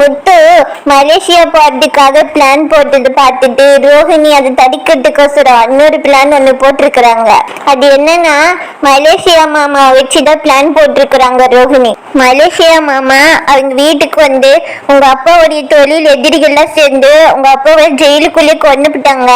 முத்து Malaysia போறதுக்காக plan போட்டது பார்த்துட்டு ரோஹிணி அதை தடுக்கிறதுக்கோசரம் இன்னொரு பிளான் ஒன்று போட்டிருக்கிறாங்க. அது என்னன்னா மலேசியா மாமா வச்சுதான் பிளான் போட்டிருக்கிறாங்க ரோஹிணி. மலேசியா மாமா அவங்க வீட்டுக்கு வந்து உங்க அப்பாவுடைய தொழில் எதிரிகள்லாம் சேர்ந்து உங்க அப்பாவை ஜெயிலுக்குள்ளே கொண்டுபிட்டாங்க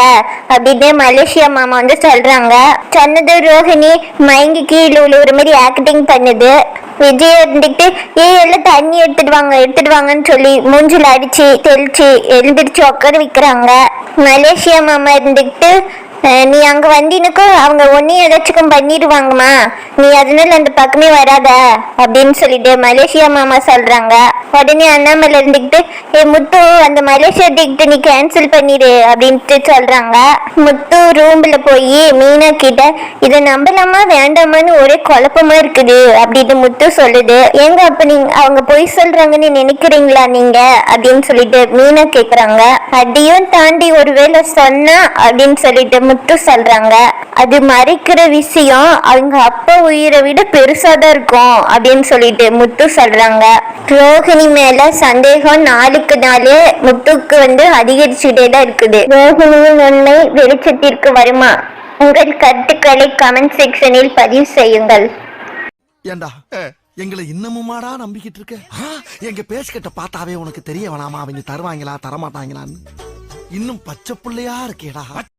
அப்படின்னு மலேசியா மாமா வந்து சொல்றாங்க. சொன்னது ரோஹிணி மயங்கி கீழே ஒரு மாதிரி ஆக்டிங் பண்ணுது. விஜய் இருந்துக்கிட்டு ஏ எல்லாம் தண்ணி எடுத்துட்டு வாங்க எடுத்துட்டு வாங்கன்னு சொல்லி மூஞ்சில அடிச்சு தெளிச்சு எழுந்திரிச்சு உட்கார வைக்கிறாங்க. மலேசியா மாமா இருந்துக்கிட்டு நீ அங்க வந்தினுக்கும் அவங்க ஒன்றையும் ஏதாச்சும் பண்ணிடுவாங்கம்மா. நீ அதனால அந்த பக்கமே வராத அப்படின்னு சொல்லிட்டு மலேசியா மாமா சொல்றாங்க. உடனே அண்ணாமலை இருந்துக்கிட்டு ஏ முத்து அந்த மலேசியா டிக்கெட் நீ கேன்சல் பண்ணிடு அப்படின்ட்டு சொல்றாங்க. முத்து ரூம்ல போய் மீனா கிட்ட இதை நம்பலாமா? வேண்டாமான்னு ஒரே குழப்பமா இருக்குது அப்படின்னு முத்து சொல்லுது. ஏங்க அப்ப நீங்க அவங்க பொய் சொல்றாங்கன்னு நினைக்கிறீங்களா நீங்க? அப்படின்னு சொல்லிட்டு மீனா கேக்குறாங்க. அதையும் தாண்டி ஒருவேளை சொன்னா அப்படின்னு சொல்லிட்டு முத்து சொல்றாங்க. அது மறைக்கிற விஷயம் அவங்க அப்பா உயிரை விட பெருசா தான் இருக்கும் அப்படின்னு சொல்லிட்டு முத்து சொல்றாங்க. ரோஹிணி மேல சந்தேகம் நாளுக்கு நாள் முத்துக்கு வந்து அதிகரிச்சுட்டே தான் இருக்குது. ரோஹிணியின் உண்மை வெளிச்சத்திற்கு வருமா? உங்கள் கருத்துக்களை கமெண்ட் செக்ஷனில் பதிவு செய்யுங்கள். ஏண்டா? எங்களை இன்னமுமாடா நம்பிக்கிட்டு இருக்க? எங்க பேசிக்கிட்ட பார்த்தாவே உனக்கு தெரிய வேணாமா? அவங்க தருவாங்களா தரமாட்டாங்களான்னு? இன்னும் பச்சை பிள்ளையா இருக்கேடா.